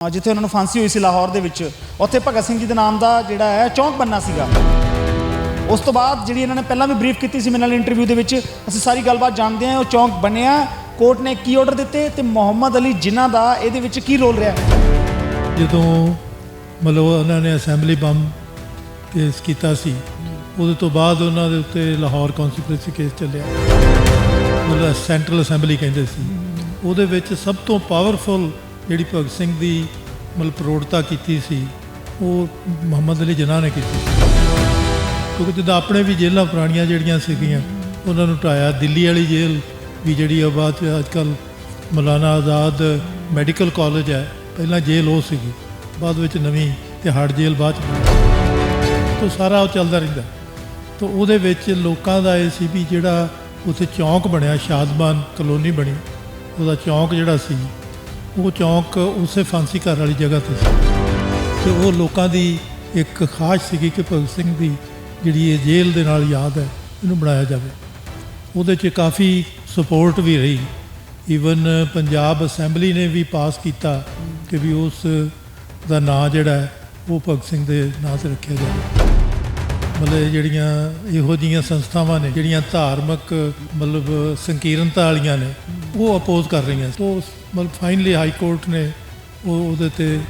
ਜਿੱਥੇ ਉਹਨਾਂ ਨੂੰ ਫਾਂਸੀ ਹੋਈ ਸੀ ਲਾਹੌਰ ਦੇ ਵਿੱਚ, ਉੱਥੇ ਭਗਤ ਸਿੰਘ ਜੀ ਦੇ ਨਾਮ ਦਾ ਜਿਹੜਾ ਹੈ, ਚੌਂਕ ਬੰਨਾ ਸੀਗਾ। ਉਸ ਤੋਂ ਬਾਅਦ ਜਿਹੜੀ ਇਹਨਾਂ ਨੇ ਪਹਿਲਾਂ ਵੀ ਬਰੀਫ ਕੀਤੀ ਸੀ ਮੇਰੇ ਨਾਲ ਇੰਟਰਵਿਊ ਦੇ ਵਿੱਚ, ਅਸੀਂ ਸਾਰੀ ਗੱਲਬਾਤ ਜਾਣਦੇ ਹਾਂ, ਉਹ ਚੌਂਕ ਬਣਿਆ ਕੋਰਟ ਨੇ ਕੀ ਆਰਡਰ ਦਿੱਤੇ ਤੇ ਮੁਹੰਮਦ ਅਲੀ ਜਿਨ੍ਹਾਂ ਦਾ ਇਹਦੇ ਵਿੱਚ ਕੀ ਰੋਲ ਰਿਹਾ ਜਦੋਂ ਮਤਲਬ ਉਹਨਾਂ ਨੇ ਅਸੈਂਬਲੀ ਬੰਬ ਕੇਸ ਕੀਤਾ ਸੀ, ਉਹਦੇ ਤੋਂ ਬਾਅਦ ਉਹਨਾਂ ਦੇ ਉੱਤੇ ਲਾਹੌਰ ਕਨਸਪੀਰੇਸੀ ਕੇਸ ਚੱਲਿਆ। ਮਤਲਬ ਸੈਂਟਰਲ ਅਸੈਂਬਲੀ ਕਹਿੰਦੇ ਸੀ। ਉਹਦੇ ਵਿੱਚ ਸਭ ਤੋਂ ਪਾਵਰਫੁਲ ਜਿਹੜੀ ਭਗਤ ਸਿੰਘ ਦੀ ਮਤਲਬ ਪ੍ਰੋੜਤਾ ਕੀਤੀ ਸੀ, ਉਹ ਮੁਹੰਮਦ ਅਲੀ ਜਨਾਹ ਨੇ ਕੀਤੀ ਸੀ। ਕਿਉਂਕਿ ਜਿੱਦਾਂ ਆਪਣੇ ਵੀ ਜੇਲ੍ਹਾਂ ਪੁਰਾਣੀਆਂ ਜਿਹੜੀਆਂ ਸੀਗੀਆਂ, ਉਹਨਾਂ ਨੂੰ ਢਾਇਆ ਦਿੱਲੀ ਵਾਲੀ ਜੇਲ੍ਹ ਵੀ ਜਿਹੜੀ ਆ ਬਾਅਦ ਚ ਅੱਜ ਕੱਲ ਮੌਲਾਨਾ ਆਜ਼ਾਦ ਮੈਡੀਕਲ ਕਾਲਜ ਹੈ, ਪਹਿਲਾਂ ਜੇਲ੍ਹ ਉਹ ਸੀਗੀ, ਬਾਅਦ ਵਿੱਚ ਨਵੀਂ ਤਿਹਾੜ ਜੇਲ੍ਹ ਬਾਅਦ ਚ। ਬਣੀ ਤੋਂ ਸਾਰਾ ਉਹ ਚੱਲਦਾ ਰਹਿੰਦਾ। ਤੋਂ ਉਹਦੇ ਵਿੱਚ ਲੋਕਾਂ ਦਾ ਇਹ ਸੀ ਵੀ ਜਿਹੜਾ ਉੱਥੇ ਚੌਂਕ ਬਣਿਆ, ਸ਼ਾਦਮਾਨ ਕਲੋਨੀ ਬਣੀ, ਉਹਦਾ ਚੌਂਕ ਜਿਹੜਾ ਸੀ ਉਹ ਚੌਂਕ ਉਸੇ ਫਾਂਸੀ ਘਰ ਵਾਲੀ ਜਗ੍ਹਾ ਤੇ ਸੀ। ਤੇ ਉਹ ਲੋਕਾਂ ਦੀ ਇੱਕ ਖਾਸ਼ ਸੀਗੀ ਕਿ ਭਗਤ ਸਿੰਘ ਦੀ ਜਿਹੜੀ ਇਹ ਜੇਲ੍ਹ ਦੇ ਨਾਲ ਯਾਦ ਹੈ, ਇਹਨੂੰ ਬਣਾਇਆ ਜਾਵੇ। ਉਹਦੇ 'ਚ ਕਾਫੀ ਸਪੋਰਟ ਵੀ ਰਹੀ। ਈਵਨ ਪੰਜਾਬ ਅਸੈਂਬਲੀ ਨੇ ਵੀ ਪਾਸ ਕੀਤਾ ਕਿ ਵੀ ਉਸ ਦਾ ਨਾਂ ਜਿਹੜਾ ਉਹ ਭਗਤ ਸਿੰਘ ਦੇ ਨਾਂ ਤੇ ਰੱਖਿਆ ਜਾਵੇ। ਮਤਲਬ ਜਿਹੜੀਆਂ ਇਹੋ ਜਿਹੀਆਂ ਸੰਸਥਾਵਾਂ ਨੇ, ਜਿਹੜੀਆਂ ਧਾਰਮਿਕ ਮਤਲਬ ਸੰਕੀਰਨਤਾ ਵਾਲੀਆਂ ਨੇ, ਉਹ ਅਪੋਜ਼ ਕਰ ਰਹੀਆਂ ਸੋ ਮਤਲਬ ਫਾਈਨਲੀ ਹਾਈ ਕੋਰਟ ਨੇ ਉਹ ਉਹਦੇ ਤੇ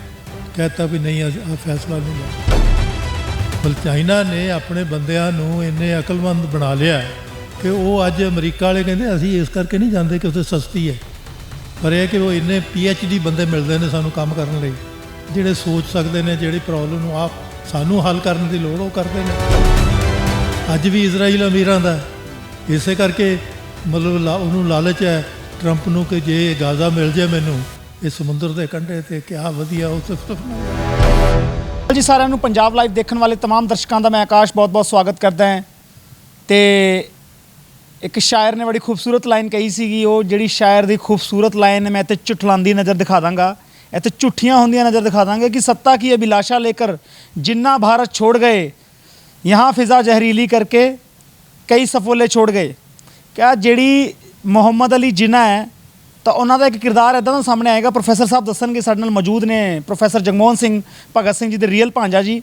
ਕਹਿਤਾ ਵੀ ਨਹੀਂ ਆ ਫੈਸਲਾ ਨਹੀਂ ਲਿਆ ਬਲ ਚਾਈਨਾ ਨੇ ਆਪਣੇ ਬੰਦਿਆਂ ਨੂੰ ਇੰਨੇ ਅਕਲਮੰਦ ਬਣਾ ਲਿਆ ਕਿ ਉਹ ਅੱਜ ਅਮਰੀਕਾ ਵਾਲੇ ਕਹਿੰਦੇ, ਅਸੀਂ ਇਸ ਕਰਕੇ ਨਹੀਂ ਜਾਂਦੇ ਕਿ ਉੱਥੇ ਸਸਤੀ ਹੈ। ਪਰ ਇਹ ਕਿ ਉਹ ਇੰਨੇ ਡੀ ਬੰਦੇ ਮਿਲਦੇ ਨੇ ਸਾਨੂੰ ਕੰਮ ਕਰਨ ਲਈ, ਜਿਹੜੇ ਸੋਚ ਸਕਦੇ ਨੇ, ਜਿਹੜੀ ਪ੍ਰੋਬਲਮ ਨੂੰ ਆਪ ਸਾਨੂੰ ਹੱਲ ਕਰਨ ਦੀ ਲੋੜ, ਉਹ ਕਰਦੇ ਨੇ। ਅੱਜ ਵੀ ਇਜ਼ਰਾਈਲ ਅਮੀਰਾਂ ਦਾ ਹੈ। ਇਸੇ ਕਰਕੇ ਮਤਲਬ ਲਾ- ਉਹਨੂੰ ਲਾਲਚ ਹੈ ਟਰੰਪ ਨੂੰ ਕਿ ਜੇ ਗਾਜ਼ਾ ਮਿਲ ਜਾਏ ਮੈਨੂੰ ਇਹ ਸਮੁੰਦਰ ਦੇ ਕੰਢੇ ਤੇ ਕਿਆ ਵਧੀਆ ਉਹ ਸਿਫਤ ਜੀ ਸਾਰਿਆਂ ਨੂੰ ਪੰਜਾਬ ਲਾਈਵ ਦੇਖਣ ਵਾਲੇ तमाम ਦਰਸ਼ਕਾਂ ਦਾ ਮੈਂ ਆਕਾਸ਼ ਬਹੁਤ-ਬਹੁਤ ਸਵਾਗਤ ਕਰਦਾ ਹਾਂ ਤੇ ਇੱਕ ਸ਼ਾਇਰ ਨੇ ਬੜੀ ਖੂਬਸੂਰਤ ਲਾਈਨ ਕਹੀ ਸੀਗੀ ਉਹ ਜਿਹੜੀ ਸ਼ਾਇਰ ਦੀ ਖੂਬਸੂਰਤ ਲਾਈਨ ਮੈਂ ਤੇ ਝੁਠਲਾਂਦੀ ਨਜ਼ਰ ਦਿਖਾ ਦਾਂਗਾ ਇੱਥੇ ਝੁੱਠੀਆਂ ਹੁੰਦੀਆਂ ਨਜ਼ਰ ਦਿਖਾ ਦਾਂਗੇ ਕਿ ਸੱਤਾ ਕੀ ਅਭਿਲਾਸ਼ਾ लेकर जिन्ना भारत छोड़ गए यहाँ फिजा जहरीली करके ਕਈ ਸਫੋਲੇ ਛੋੜ ਗਏ ਕਿਆ ਜਿਹੜੀ ਮੁਹੰਮਦ ਅਲੀ ਜਿਨਾ ਹੈ, ਤਾਂ ਉਹਨਾਂ ਦਾ ਇੱਕ ਕਿਰਦਾਰ ਇਦਾਂ ਦਾ ਸਾਹਮਣੇ ਆਏਗਾ। ਪ੍ਰੋਫੈਸਰ ਸਾਹਿਬ ਦੱਸਣਗੇ, ਸਾਡੇ ਨਾਲ ਮੌਜੂਦ ਨੇ ਪ੍ਰੋਫੈਸਰ ਜਗਮੋਹਨ ਸਿੰਘ, ਭਗਤ ਸਿੰਘ ਜੀ ਦੇ ਰੀਅਲ ਭਾਂਜਾ ਜੀ।